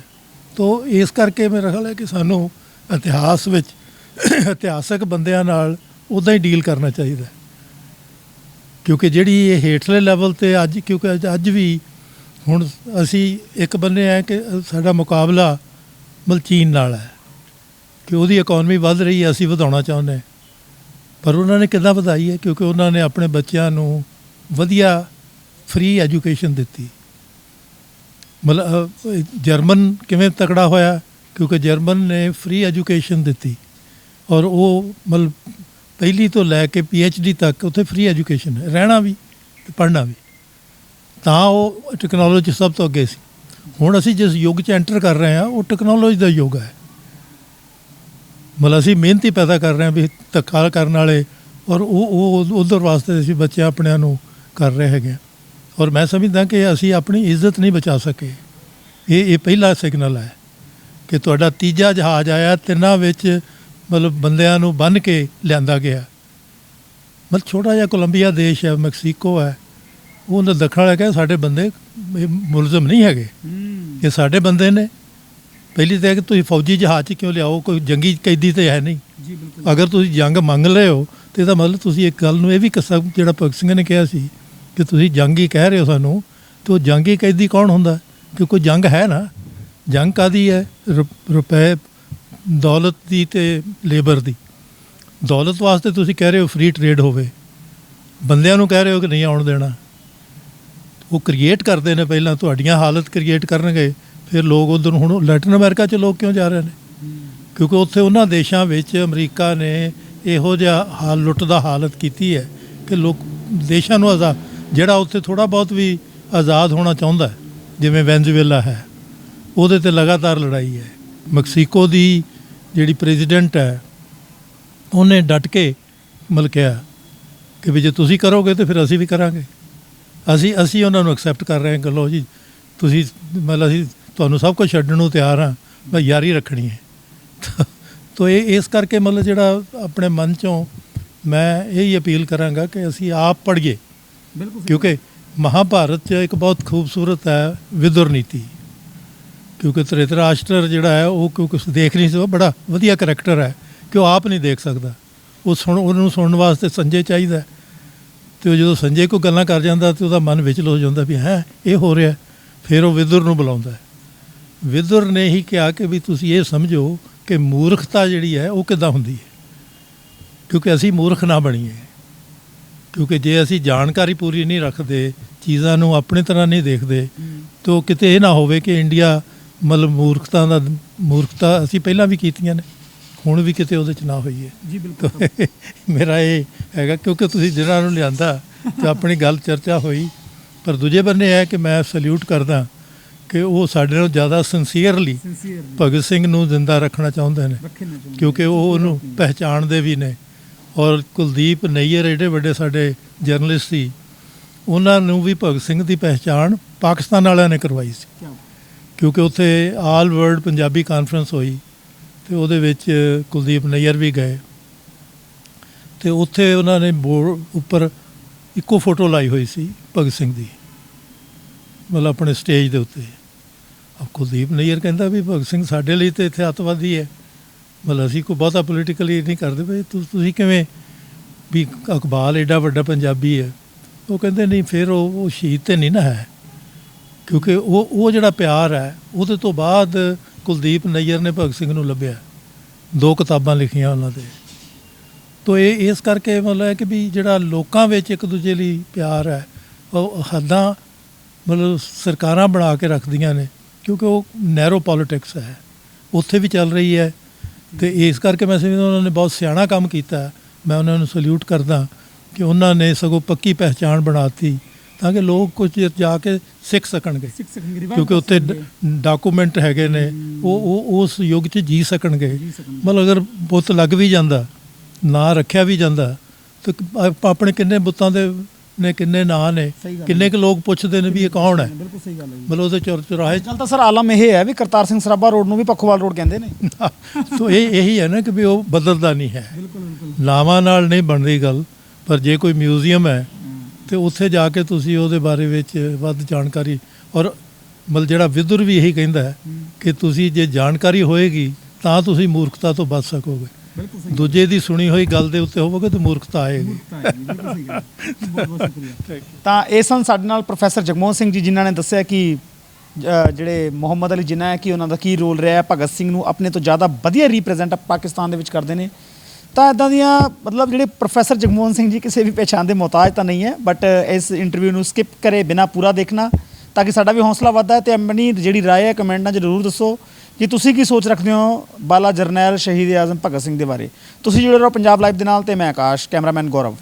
ਤੋ ਇਸ ਕਰਕੇ ਮੇਰਾ ਖਿਆਲ ਹੈ ਕਿ ਸਾਨੂੰ ਇਤਿਹਾਸ ਵਿੱਚ ਇਤਿਹਾਸਕ ਬੰਦਿਆਂ ਨਾਲ ਉਦਾਂ ਹੀ ਡੀਲ ਕਰਨਾ ਚਾਹੀਦਾ। ਕਿਉਂਕਿ ਜਿਹੜੀ ਇਹ ਹੇਠਲੇ ਲੈਵਲ ਤੇ ਅੱਜ ਕਿਉਂਕਿ ਅੱਜ- ਵੀ ਹੁਣ ਅਸੀਂ ਇੱਕ ਬੰਨੇ ਹੈ ਕਿ ਸਾਡਾ ਮੁਕਾਬਲਾ ਮਤਲਬ ਚੀਨ ਨਾਲ ਹੈ। ਕਿ ਉਹਦੀ ਇਕਨੋਮੀ ਵੱਧ ਰਹੀ ਹੈ ਅਸੀਂ ਵਧਾਉਣਾ ਚਾਹੁੰਦੇ ਹਾਂ। ਪਰ ਉਹਨਾਂ ਨੇ ਕਿੱਦਾਂ ਵਧਾਈ ਹੈ? ਕਿਉਂਕਿ ਉਹਨਾਂ ਨੇ ਆਪਣੇ ਬੱਚਿਆਂ ਨੂੰ ਵਧੀਆ ਫ੍ਰੀ ਐਜੂਕੇਸ਼ਨ ਦਿੱਤੀ। ਮਤਲਬ ਜਰਮਨ ਕਿਵੇਂ ਤਕੜਾ ਹੋਇਆ? ਕਿਉਂਕਿ ਜਰਮਨ ਨੇ ਫ੍ਰੀ ਐਜੂਕੇਸ਼ਨ ਦਿੱਤੀ। ਔਰ ਉਹ, ਮਤਲਬ, ਪਹਿਲੀ ਤੋਂ ਲੈ ਕੇ ਡੀ ਤੱਕ ਉੱਥੇ ਫ੍ਰੀ ਐਜੂਕੇਸ਼ਨ ਹੈ। ਰਹਿਣਾ ਵੀ ਤੇ ਪੜ੍ਹਨਾ ਵੀ। ਤਾਂ ਉਹ ਟੈਕਨੋਲੋਜੀ ਸਭ ਤੋਂ ਅੱਗੇ ਸੀ। ਹੁਣ ਅਸੀਂ ਜਿਸ ਯੁੱਗ 'ਚ ਐਂਟਰ ਕਰ ਰਹੇ ਹਾਂ, ਉਹ ਟੈਕਨੋਲੋਜੀ ਦਾ ਯੁੱਗ ਹੈ। ਮਤਲਬ ਅਸੀਂ ਮਿਹਨਤੀ ਪੈਦਾ ਕਰ ਰਹੇ ਹਾਂ ਵੀ ਧੱਕਾ ਕਰਨ ਵਾਲੇ ਔਰ ਉਹ ਉਹ ਉਧਰ ਵਾਸਤੇ ਅਸੀਂ ਬੱਚੇ ਆਪਣਿਆਂ ਨੂੰ ਕਰ ਰਹੇ ਹੈਗੇ। ਔਰ ਮੈਂ ਸਮਝਦਾ ਕਿ ਅਸੀਂ ਆਪਣੀ ਇੱਜ਼ਤ ਨਹੀਂ ਬਚਾ ਸਕੇ। ਇਹ ਇਹ ਪਹਿਲਾ ਸਿਗਨਲ ਹੈ ਕਿ ਤੁਹਾਡਾ ਤੀਜਾ ਜਹਾਜ਼ ਆਇਆ ਤਿੰਨਾਂ ਵਿੱਚ ਮਤਲਬ ਬੰਦਿਆਂ ਨੂੰ ਬੰਨ ਕੇ ਲਿਆਂਦਾ ਗਿਆ। ਮਤਲਬ ਛੋਟਾ ਜਿਹਾ ਕੋਲੰਬੀਆ ਦੇਸ਼ ਹੈ ਮੈਕਸੀਕੋ ਹੈ। ਉਹਨਾਂ ਦੱਖਣ ਵਾਲਾ ਕਹਿੰਦਾ ਸਾਡੇ ਬੰਦੇ ਇਹ ਮੁਲਜ਼ਮ ਨਹੀਂ ਹੈਗੇ। ਇਹ ਸਾਡੇ ਬੰਦੇ ਨੇ। ਪਹਿਲੀ ਤਾਂ ਇਹ ਕਿ ਤੁਸੀਂ ਫੌਜੀ ਜਹਾਜ਼ 'ਚ ਕਿਉਂ ਲਿਆਓ? ਕੋਈ ਜੰਗੀ ਕੈਦੀ ਤੇ ਹੈ ਨਹੀਂ। ਜੀ ਬਿਲਕੁਲ। ਅਗਰ ਤੁਸੀਂ ਜੰਗ ਮੰਗ ਰਹੇ ਹੋ ਤੇ ਇਹਦਾ ਮਤਲਬ ਤੁਸੀਂ ਇੱਕ ਗੱਲ ਨੂੰ ਇਹ ਵੀ ਕਿੱਸਾ ਜਿਹੜਾ ਭਗਤ ਸਿੰਘ ਨੇ ਕਿਹਾ ਸੀ ਕਿ ਤੁਸੀਂ ਜੰਗੀ ਕਹਿ ਰਹੇ ਹੋ ਸਾਨੂੰ ਤੇ ਉਹ ਜੰਗੀ ਕੈਦੀ ਕੌਣ ਹੁੰਦਾ? ਕਿ ਕੋਈ ਜੰਗ ਹੈ ਨਾ। ਜੰਗ ਕਾਦੀ ਹੈ? ਰੁਪਏ ਦੌਲਤ ਦੀ ਤੇ ਲੇਬਰ ਦੀ। ਦੌਲਤ ਵਾਸਤੇ ਤੁਸੀਂ ਕਹਿ ਰਹੇ ਹੋ ਫ੍ਰੀ ਟ੍ਰੇਡ ਹੋਵੇ। ਬੰਦਿਆਂ ਨੂੰ ਕਹਿ ਰਹੇ ਹੋ ਕਿ ਨਹੀਂ ਆਉਣ ਦੇਣਾ। ਉਹ ਕ੍ਰੀਏਟ ਕਰਦੇ ਨੇ ਪਹਿਲਾਂ ਤੁਹਾਡੀਆਂ ਹਾਲਤ ਕ੍ਰੀਏਟ ਕਰਨਗੇ। ਫਿਰ ਲੋਕ ਉਧਰ ਹੁਣ ਲੈਟਿਨ ਅਮਰੀਕਾ 'ਚ ਲੋਕ ਕਿਉਂ ਜਾ ਰਹੇ ਨੇ? ਕਿਉਂਕਿ ਉੱਥੇ ਉਹਨਾਂ ਦੇਸ਼ਾਂ ਵਿੱਚ ਅਮਰੀਕਾ ਨੇ ਇਹੋ ਜਿਹਾ ਹਾਲ ਲੁੱਟ ਦਾ ਹਾਲਤ ਕੀਤੀ ਹੈ ਕਿ ਲੋਕ ਦੇਸ਼ਾਂ ਨੂੰ ਆਜ਼ਾਦ ਜਿਹੜਾ ਉੱਥੇ ਥੋੜਾ ਬਹੁਤ ਵੀ ਆਜ਼ਾਦ ਹੋਣਾ ਚਾਹੁੰਦਾ ਹੈ, ਜਿਵੇਂ ਵੈਨਜ਼ੂਏਲਾ ਹੈ ਉਹਦੇ ਤੇ ਲਗਾਤਾਰ ਲੜਾਈ ਹੈ। ਮੈਕਸੀਕੋ ਦੀ ਜਿਹੜੀ ਪ੍ਰੈਜ਼ੀਡੈਂਟ ਹੈ ਉਹਨੇ ਡਟ ਕੇ ਮਤਲਬ ਕਿਹਾ ਕਿ ਵੀ ਜੇ ਤੁਸੀਂ ਕਰੋਗੇ ਤੇ ਫਿਰ ਅਸੀਂ ਵੀ ਕਰਾਂਗੇ। ਅਸੀਂ ਅਸੀਂ ਉਹਨਾਂ ਨੂੰ ਐਕਸੈਪਟ ਕਰ ਰਹੇ ਹਾਂ ਕਿ ਲਓ ਜੀ ਤੁਸੀਂ ਮਤਲਬ ਅਸੀਂ ਤੁਹਾਨੂੰ ਸਭ ਕੁਝ ਛੱਡਣ ਨੂੰ ਤਿਆਰ ਹਾਂ ਬਸ ਯਾਰੀ ਰੱਖਣੀ ਹੈ। ਤੋ ਇਹ ਇਸ ਕਰਕੇ ਮਤਲਬ ਜਿਹੜਾ ਆਪਣੇ ਮਨ ਚੋਂ ਮੈਂ ਇਹ ਹੀ ਅਪੀਲ ਕਰਾਂਗਾ ਕਿ ਅਸੀਂ ਆਪ ਪੜ੍ਹੀਏ। ਬਿਲਕੁਲ ਕਿਉਂਕਿ ਮਹਾਭਾਰਤ 'ਚ ਇੱਕ ਬਹੁਤ ਖੂਬਸੂਰਤ ਹੈ ਵਿਦੁਰ ਨੀਤੀ। ਕਿਉਂਕਿ ਧ੍ਰਿਤਰਾਸ਼ਟਰ ਜਿਹੜਾ ਹੈ ਉਹ ਕਿਉਂਕਿ ਦੇਖ ਨਹੀਂ ਸਕਦਾ ਬੜਾ ਵਧੀਆ ਕਰੈਕਟਰ ਹੈ। ਕਿ ਉਹ ਆਪ ਨਹੀਂ ਦੇਖ ਸਕਦਾ। ਉਹ ਸੁਣ ਉਹਨੂੰ ਸੁਣਨ ਵਾਸਤੇ ਸੰਜੇ ਚਾਹੀਦਾ। ਤੇ ਉਹ ਜਦੋਂ ਸੰਜੇ ਕੋਈ ਗੱਲਾਂ ਕਰ ਜਾਂਦਾ ਤੇ ਉਹਦਾ ਮਨ ਵਿਚਲ ਹੋ ਜਾਂਦਾ ਵੀ ਹੈ ਇਹ ਹੋ ਰਿਹਾ ਫਿਰ ਉਹ ਵਿਦੁਰ ਨੂੰ ਬੁਲਾਉਂਦਾ ਹੈ। ਵਿਦੁਰ ਨੇ ਹੀ ਕਿਹਾ ਕਿ ਵੀ ਤੁਸੀਂ ਇਹ ਸਮਝੋ ਕਿ ਮੂਰਖਤਾ ਜਿਹੜੀ ਹੈ ਉਹ ਕਿੱਦਾਂ ਹੁੰਦੀ ਹੈ? ਕਿਉਂਕਿ ਅਸੀਂ ਮੂਰਖ ਨਾ ਬਣੀਏ। ਕਿਉਂਕਿ ਜੇ ਅਸੀਂ ਜਾਣਕਾਰੀ ਪੂਰੀ ਨਹੀਂ ਰੱਖਦੇ ਚੀਜ਼ਾਂ ਨੂੰ ਆਪਣੇ ਤਰ੍ਹਾਂ ਨਹੀਂ ਦੇਖਦੇ ਤਾਂ ਕਿਤੇ ਇਹ ਨਾ ਹੋਵੇ ਕਿ ਇੰਡੀਆ ਮਤਲਬ ਮੂਰਖਤਾ ਦਾ ਮੂਰਖਤਾ ਅਸੀਂ ਪਹਿਲਾਂ ਵੀ ਕੀਤੀਆਂ ਨੇ ਹੁਣ ਵੀ ਕਿਤੇ ਉਹਦੇ ਚ ਨਾ ਹੋਈਏ। ਜੀ ਤਾਂ ਮੇਰਾ ਇਹ ਹੈਗਾ ਕਿਉਂਕਿ ਤੁਸੀਂ ਜਿਹਨਾਂ ਨੂੰ ਲਿਆਂਦਾ ਤੇ ਆਪਣੀ ਗੱਲ ਚਰਚਾ ਹੋਈ ਪਰ ਦੂਜੇ ਬੰਨੇ ਹੈ ਕਿ ਮੈਂ ਸਲੂਟ ਕਰਦਾ ਕਿ ਉਹ ਸਾਡੇ ਨਾਲੋਂ ਜ਼ਿਆਦਾ ਸਿੰਸੀਅਰਲੀ ਭਗਤ ਸਿੰਘ ਨੂੰ ਜ਼ਿੰਦਾ ਰੱਖਣਾ ਚਾਹੁੰਦੇ ਨੇ। ਕਿਉਂਕਿ ਉਹ ਉਹਨੂੰ ਪਹਿਚਾਣਦੇ ਵੀ ਨੇ। ਔਰ ਕੁਲਦੀਪ ਨਈਅਰ ਏਡੇ ਵੱਡੇ ਸਾਡੇ ਜਰਨਲਿਸਟ ਸੀ ਉਹਨਾਂ ਨੂੰ ਵੀ ਭਗਤ ਸਿੰਘ ਦੀ ਪਹਿਚਾਣ ਪਾਕਿਸਤਾਨ ਵਾਲਿਆਂ ਨੇ ਕਰਵਾਈ ਸੀ। ਕਿਉਂਕਿ ਉੱਥੇ ਆਲ ਵਰਲਡ ਪੰਜਾਬੀ ਕਾਨਫਰੰਸ ਹੋਈ ਤੇ ਉਹਦੇ ਵਿੱਚ ਕੁਲਦੀਪ ਨਈਅਰ ਵੀ ਗਏ। ਤੇ ਉੱਥੇ ਉਹਨਾਂ ਨੇ ਬੋਰਡ ਉੱਪਰ ਇੱਕੋ ਫੋਟੋ ਲਾਈ ਹੋਈ ਸੀ ਭਗਤ ਸਿੰਘ ਦੀ ਮਤਲਬ ਆਪਣੇ ਸਟੇਜ ਦੇ ਉੱਤੇ। ਕੁਲਦੀਪ ਨਈਅਰ ਕਹਿੰਦਾ ਵੀ ਭਗਤ ਸਿੰਘ ਸਾਡੇ ਲਈ ਤੇ ਇੱਥੇ ਅੱਤਵਾਦੀ ਹੈ। ਮਤਲਬ ਅਸੀਂ ਕੋਈ ਬਹੁਤਾ ਪੋਲੀਟੀਕਲੀ ਨਹੀਂ ਕਰਦੇ ਬਈ ਤੁਸੀਂ ਕਿਵੇਂ ਵੀ ਅਕਬਾਲ ਐਡਾ ਵੱਡਾ ਪੰਜਾਬੀ ਹੈ। ਉਹ ਕਹਿੰਦੇ ਨਹੀਂ, ਫਿਰ ਉਹ ਉਹ ਸ਼ਹੀਦ ਤੇ ਨਹੀਂ ਨਾ ਹੈ। ਕਿਉਂਕਿ ਉਹ ਉਹ ਜਿਹੜਾ ਪਿਆਰ ਹੈ, ਉਹਦੇ ਤੋਂ ਬਾਅਦ ਕੁਲਦੀਪ ਨਈਅਰ ਨੇ ਭਗਤ ਸਿੰਘ ਨੂੰ ਲੱਭਿਆ। ਦੋ ਕਿਤਾਬਾਂ ਲਿਖੀਆਂ ਉਹਨਾਂ ਦੇ ਤੋ ਇਹ ਇਸ ਕਰਕੇ ਮਤਲਬ ਹੈ ਕਿ ਵੀ ਜਿਹੜਾ ਲੋਕਾਂ ਵਿੱਚ ਇੱਕ ਦੂਜੇ ਲਈ ਪਿਆਰ ਹੈ, ਉਹ ਹੱਦਾਂ ਮਤਲਬ ਸਰਕਾਰਾਂ ਬਣਾ ਕੇ ਰੱਖਦੀਆਂ ਨੇ। ਕਿਉਂਕਿ ਉਹ ਨੈਰੋ ਪੋਲਿਟਿਕਸ ਹੈ। ਉੱਥੇ ਵੀ ਚੱਲ ਰਹੀ ਹੈ ਤੇ ਇਸ ਕਰਕੇ ਮੈਂ ਸਮਝਦਾ ਉਹਨਾਂ ਨੇ ਬਹੁਤ ਸਿਆਣਾ ਕੰਮ ਕੀਤਾ। ਮੈਂ ਉਹਨਾਂ ਨੂੰ ਸਲੂਟ ਕਰਦਾ ਕਿ ਉਹਨਾਂ ਨੇ ਸਗੋਂ ਪੱਕੀ ਪਹਿਚਾਣ ਬਣਾਤੀ ਤਾਂ ਕਿ ਲੋਕ ਕੁਝ ਜਾ ਕੇ ਸਿੱਖ ਸਕਣਗੇ। ਕਿਉਂਕਿ ਉੱਥੇ ਡਾਕੂਮੈਂਟ ਹੈਗੇ ਨੇ। ਉਹ ਉਹ ਉਸ ਯੁੱਗ 'ਚ ਜੀ ਸਕਣਗੇ। ਮਤਲਬ ਅਗਰ ਬੁੱਤ ਲੱਗ ਵੀ ਜਾਂਦਾ ਨਾਂ ਰੱਖਿਆ ਵੀ ਜਾਂਦਾ ਤਾਂ ਆਪ- ਆਪਣੇ ਕਿੰਨੇ ਬੁੱਤਾਂ ਦੇ ਨੇ ਕਿੰਨੇ ਨਾਂ ਨੇ ਕਿੰਨੇ ਕੁ ਲੋਕ ਪੁੱਛਦੇ ਨੇ ਵੀ ਇਹ ਕੌਣ ਹੈ? ਬਿਲਕੁਲ ਸਹੀ ਗੱਲ ਹੈ ਮਤਲਬ ਉਹਦੇ ਚੁਰ ਚੁਰਾਹੇ ਗੱਲ ਤਾਂ ਸਰ ਆਲਮ ਇਹ ਹੈ ਵੀ ਕਰਤਾਰ ਸਿੰਘ ਸਰਾਭਾ ਰੋਡ ਨੂੰ ਵੀ ਪੱਖੋਵਾਲ ਰੋਡ ਕਹਿੰਦੇ ਨੇ। ਤੋ ਇਹ ਇਹੀ ਹੈ ਨਾ ਕਿ ਵੀ ਉਹ ਬਦਲਦਾ ਨਹੀਂ ਹੈ। ਬਿਲਕੁਲ ਬਿਲਕੁਲ। ਨਾਵਾਂ ਨਾਲ ਨਹੀਂ ਬਣਦੀ ਗੱਲ ਪਰ ਜੇ ਕੋਈ ਮਿਊਜ਼ੀਅਮ ਹੈ ਤੇ ਉੱਥੇ ਜਾ ਕੇ ਤੁਸੀਂ ਉਹਦੇ ਬਾਰੇ ਵਿੱਚ ਵੱਧ ਜਾਣਕਾਰੀ ਔਰ ਮਤਲਬ ਜਿਹੜਾ ਵਿਦੁਰ ਵੀ ਇਹੀ ਕਹਿੰਦਾ ਹੈ। ਕਿ ਤੁਸੀਂ ਜੇ ਜਾਣਕਾਰੀ ਹੋਏਗੀ ਤਾਂ ਤੁਸੀਂ ਮੂਰਖਤਾ ਤੋਂ ਬਚ ਸਕੋਗੇ। ਬਿਲਕੁਲ ਦੂਜੇ ਦੀ ਸੁਣੀ ਹੋਈ ਗੱਲ ਦੇ ਉੱਤੇ ਹੋਵੋਗੇ ਤਾਂ ਮੂਰਖਤਾ ਆਏਗੀ। ਤਾਂ ਇਹ ਸਨ ਸਾਡੇ ਨਾਲ ਪ੍ਰੋਫੈਸਰ ਜਗਮੋਹਨ ਸਿੰਘ ਜੀ ਜਿਨ੍ਹਾਂ ਨੇ ਦੱਸਿਆ ਕਿ ਜਿਹੜੇ ਮੁਹੰਮਦ ਅਲੀ ਜਿੰਨਾ ਹੈ ਕਿ ਉਹਨਾਂ ਦਾ ਕੀ ਰੋਲ ਰਿਹਾ ਹੈ ਭਗਤ ਸਿੰਘ ਨੂੰ ਆਪਣੇ ਤੋਂ ਜ਼ਿਆਦਾ ਵਧੀਆ ਰਿਪਰੈਜ਼ੈਂਟ ਪਾਕਿਸਤਾਨ ਦੇ ਵਿੱਚ ਕਰਦੇ ਨੇ। ਤਾਂ ਇਦਾਂ ਦੀਆਂ ਮਤਲਬ ਜਿਹੜੇ ਪ੍ਰੋਫੈਸਰ ਜਗਮੋਹਨ ਸਿੰਘ ਜੀ ਕਿਸੇ ਵੀ ਪਛਾਣ ਦੇ ਮੁਹਤਾਜ ਤਾਂ ਨਹੀਂ ਹੈ ਬਟ ਇਸ ਇੰਟਰਵਿਊ ਨੂੰ ਸਕਿਪ ਕਰੇ ਬਿਨਾ ਪੂਰਾ ਦੇਖਣਾ ਤਾਂ ਕਿ ਸਾਡਾ ਵੀ ਹੌਸਲਾ ਵੱਧਦਾ ਹੈ ਤੇ ਆਪਣੀ ਜਿਹੜੀ ਰਾਏ ਹੈ ਕਮੈਂਟਾਂ 'ਚ ਜ਼ਰੂਰ ਦੱਸੋ। ਕਿ ਤੁਸੀਂ ਕੀ ਸੋਚ ਰੱਖਦੇ ਹੋ ਬਾਲਾ ਜਰਨੈਲ ਸ਼ਹੀਦ ਆਜ਼ਮ ਭਗਤ ਸਿੰਘ ਦੇ ਬਾਰੇ? ਤੁਸੀਂ ਜੁੜੇ ਰਹੋ ਪੰਜਾਬ ਲਾਈਵ ਦੇ ਨਾਲ ਤੇ ਮੈਂ ਆਕਾਸ਼, ਕੈਮਰਾਮੈਨ ਗੌਰਵ।